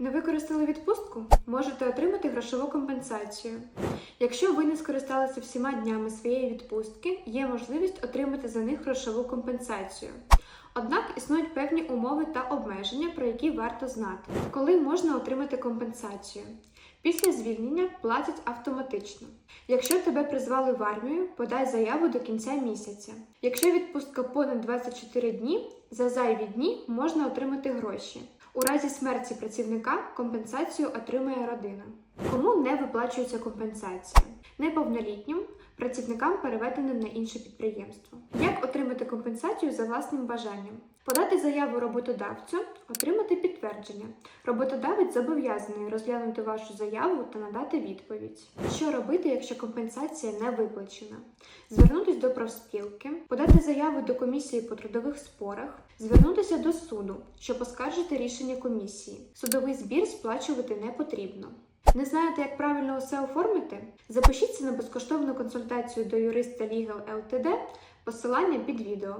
Не використали відпустку? Можете отримати грошову компенсацію. Якщо ви не скористалися всіма днями своєї відпустки, є можливість отримати за них грошову компенсацію. Однак існують певні умови та обмеження, про які варто знати. Коли можна отримати компенсацію? Після звільнення платять автоматично. Якщо тебе призвали в армію, подай заяву до кінця місяця. Якщо відпустка понад 24 дні, за зайві дні можна отримати гроші. У разі смерті працівника компенсацію отримає родина. Кому не виплачується компенсація? Неповнолітнім працівникам, переведеним на інше підприємство. Як отримати компенсацію за власним бажанням? Подати заяву роботодавцю, отримати підтвердження. Роботодавець зобов'язаний розглянути вашу заяву та надати відповідь. Що робити, якщо компенсація не виплачена? Звернутися до профспілки, подати заяву до комісії по трудових спорах, звернутися до суду, щоб оскаржити рішення комісії. Судовий збір сплачувати не потрібно. Не знаєте, як правильно усе оформити? Запишіться на безкоштовну консультацію до юриста Legal LTD, посилання під відео.